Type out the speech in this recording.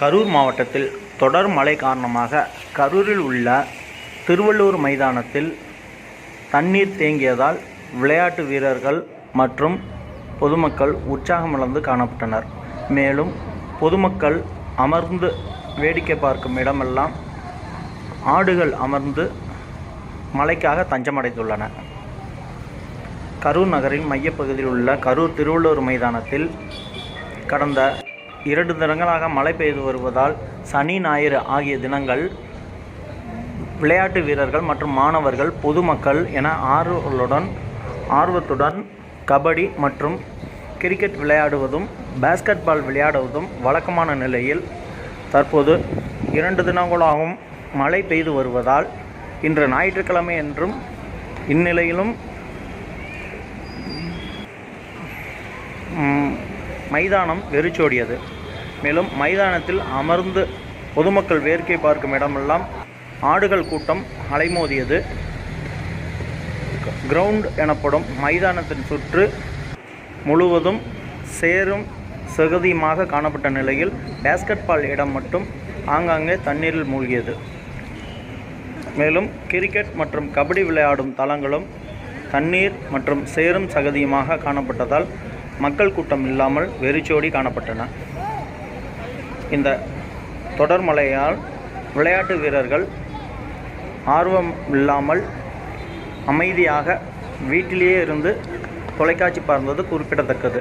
கரூர் மாவட்டத்தில் தொடர் மழை காரணமாக கரூரில் உள்ள திருவள்ளூர் மைதானத்தில் தண்ணீர் தேங்கியதால் விளையாட்டு வீரர்கள் மற்றும் பொதுமக்கள் உற்சாகமிழந்து காணப்பட்டனர். மேலும் பொதுமக்கள் அமர்ந்து வேடிக்கை பார்க்கும் இடமெல்லாம் ஆடுகள் அமர்ந்து மழைக்காக தஞ்சமடைந்துள்ளன. கரூர் நகரின் மையப்பகுதியில் உள்ள கரூர் திருவள்ளூர் மைதானத்தில் கடந்த இரண்டு தினங்களாக மழை பெய்து வருவதால் சனி ஞாயிறு ஆகிய தினங்கள் விளையாட்டு வீரர்கள் மற்றும் மாணவர்கள் பொதுமக்கள் என ஆர்வலுடன் ஆர்வத்துடன் கபடி மற்றும் கிரிக்கெட் விளையாடுவதும் பாஸ்கெட் பால் விளையாடுவதும் வழக்கமான நிலையில் தற்போது இரண்டு தினங்களாகவும் மழை பெய்து வருவதால் இன்று ஞாயிற்றுக்கிழமை என்றும் இந்நிலையிலும் மைதானம் வெறிச்சோடியது. மேலும் மைதானத்தில் அமர்ந்து பொதுமக்கள் வேடிக்கை பார்க்கும் இடமெல்லாம் ஆடுகள் கூட்டம் அலைமோதியது. கிரவுண்ட் எனப்படும் மைதானத்தின் சுற்று முழுவதும் சேரும் சகதியுமாக காணப்பட்ட நிலையில் பேஸ்கெட் பால் இடம் மட்டும் ஆங்காங்கே தண்ணீரில் மூழ்கியது. மேலும் கிரிக்கெட் மற்றும் கபடி விளையாடும் தளங்களும் தண்ணீர் மற்றும் சேரும் சகதியுமாக காணப்பட்டதால் மக்கள் கூட்டம் இல்லாமல் வெறிச்சோடி காணப்பட்டன. இந்த தொடர்மலையால் விளையாட்டு வீரர்கள் ஆர்வம் இல்லாமல் அமைதியாக வீட்டிலேயே இருந்து தொலைக்காட்சி பார்ந்தது குறிப்பிடத்தக்கது.